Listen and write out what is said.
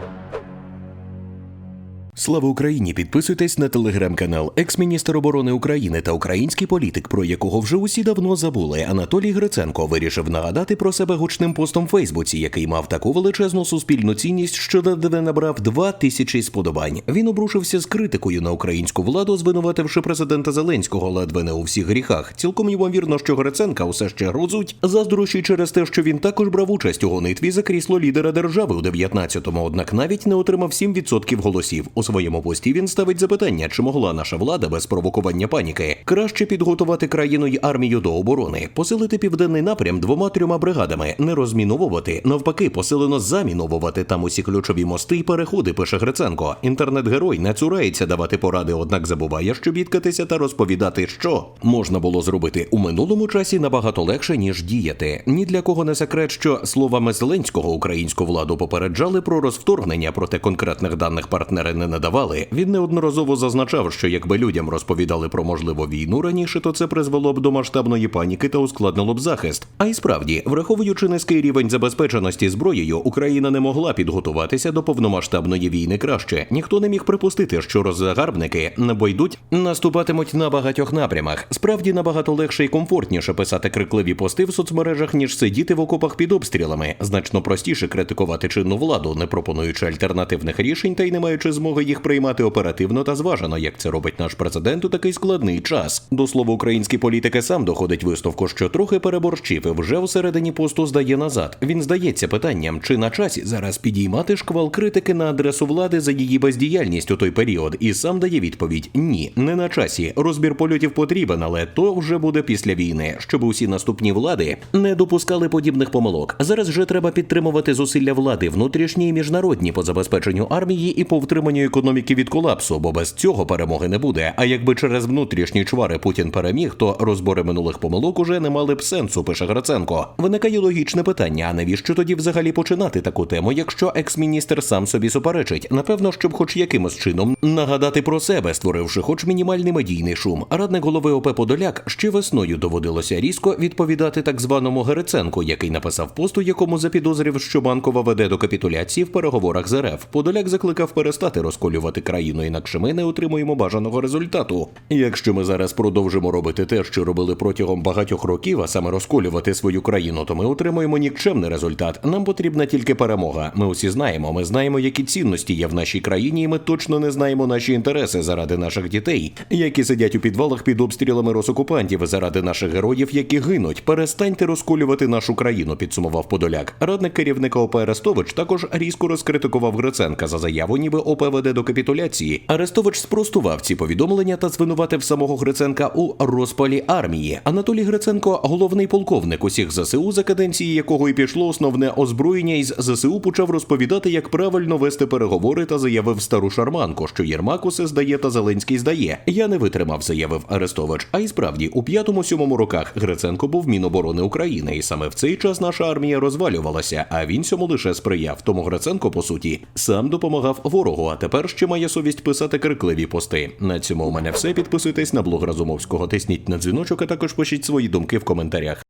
Thank you. Слава Україні! Підписуйтесь на телеграм-канал Екс-міністр оборони України та український політик, про якого вже усі давно забули. Анатолій Гриценко вирішив нагадати про себе гучним постом в Фейсбуці, який мав таку величезну суспільну цінність, що ледве набрав два тисячі сподобань. Він обрушився з критикою на українську владу, звинувативши президента Зеленського ледве не у всіх гріхах. Цілком ймовірно, що Гриценка усе ще грузуть, заздрощі через те, що він також брав участь у гонитві за крісло лідера держави у 19-му, однак навіть не отримав 7% голосів. Своєму пості він ставить запитання, чи могла наша влада без провокування паніки краще підготувати країну й армію до оборони, посилити південний напрям двома-трьома бригадами, не розміновувати, навпаки, посилено заміновувати там усі ключові мости й переходи. Пише Гриценко. Інтернет-герой не цурається давати поради, однак забуває, що бідкатися та розповідати, що можна було зробити у минулому часі набагато легше ніж діяти. Ні для кого не секрет, що словами Зеленського українську владу попереджали про розвторгнення, проте конкретних даних партнери не надавали. Він неодноразово зазначав, що якби людям розповідали про можливу війну раніше, то це призвело б до масштабної паніки та ускладнило б захист. А й справді, враховуючи низький рівень забезпеченості зброєю, Україна не могла підготуватися до повномасштабної війни краще. Ніхто не міг припустити, що роззагарбники не бойдуть наступатимуть на багатьох напрямах. Справді набагато легше і комфортніше писати крикливі пости в соцмережах, ніж сидіти в окопах під обстрілами. Значно простіше критикувати чинну владу, не пропонуючи альтернативних рішень та й не маючи змоги їх приймати оперативно та зважено, як це робить наш президент у такий складний час. До слова, українські політики сам доходить висновку, що трохи переборщив і вже всередині посту здає назад. Він здається питанням, чи на часі зараз підіймати шквал критики на адресу влади за її бездіяльність у той період, і сам дає відповідь: ні, не на часі. Розбір польотів потрібен, але то вже буде після війни, щоб усі наступні влади не допускали подібних помилок. Зараз же треба підтримувати зусилля влади внутрішні і міжнародні по забезпеченню армії і по втриманню економіки від колапсу, бо без цього перемоги не буде. А якби через внутрішні чвари Путін переміг, то розбори минулих помилок уже не мали б сенсу. Пише Гриценко. Виникає логічне питання: а навіщо тоді взагалі починати таку тему, якщо екс-міністр сам собі суперечить? Напевно, щоб хоч якимось чином нагадати про себе, створивши хоч мінімальний медійний шум. Радник голови ОП Подоляк ще весною доводилося різко відповідати так званому Гериценку, який написав пост, у якому запідозрив, що банкова веде до капітуляції в переговорах з РФ. Подоляк закликав перестати розколювати країну, інакше ми не отримуємо бажаного результату. Якщо ми зараз продовжимо робити те, що робили протягом багатьох років, а саме розколювати свою країну, то ми отримуємо нікчемний результат. Нам потрібна тільки перемога. Ми усі знаємо. Ми знаємо, які цінності є в нашій країні, і ми точно не знаємо наші інтереси заради наших дітей, які сидять у підвалах під обстрілами росокупантів, заради наших героїв, які гинуть. Перестаньте розколювати нашу країну, підсумував Подоляк. Радник керівника ОП Арестович також різко розкритикував Гриценка за заяву, ніби ОП веде до капітуляції. Арестович спростував ці повідомлення та звинуватив самого Гриценка у розпалі армії. Анатолій Гриценко, головний полковник усіх ЗСУ, за каденції якого і пішло основне озброєння із ЗСУ, почав розповідати, як правильно вести переговори та заявив стару шарманку, що Єрмак усе здає та Зеленський здає. Я не витримав, заявив Арестович. А й справді, у п'ятому-сьомому роках Гриценко був Міноборони України, і саме в цей час наша армія розвалювалася, а він цьому лише сприяв. Тому Гриценко, по суті, сам допомагав ворогу, а тепер ще має совість писати крикливі пости. На цьому у мене все. Підписуйтесь на блог Разумовського, тисніть на дзвіночок, а також пишіть свої думки в коментарях.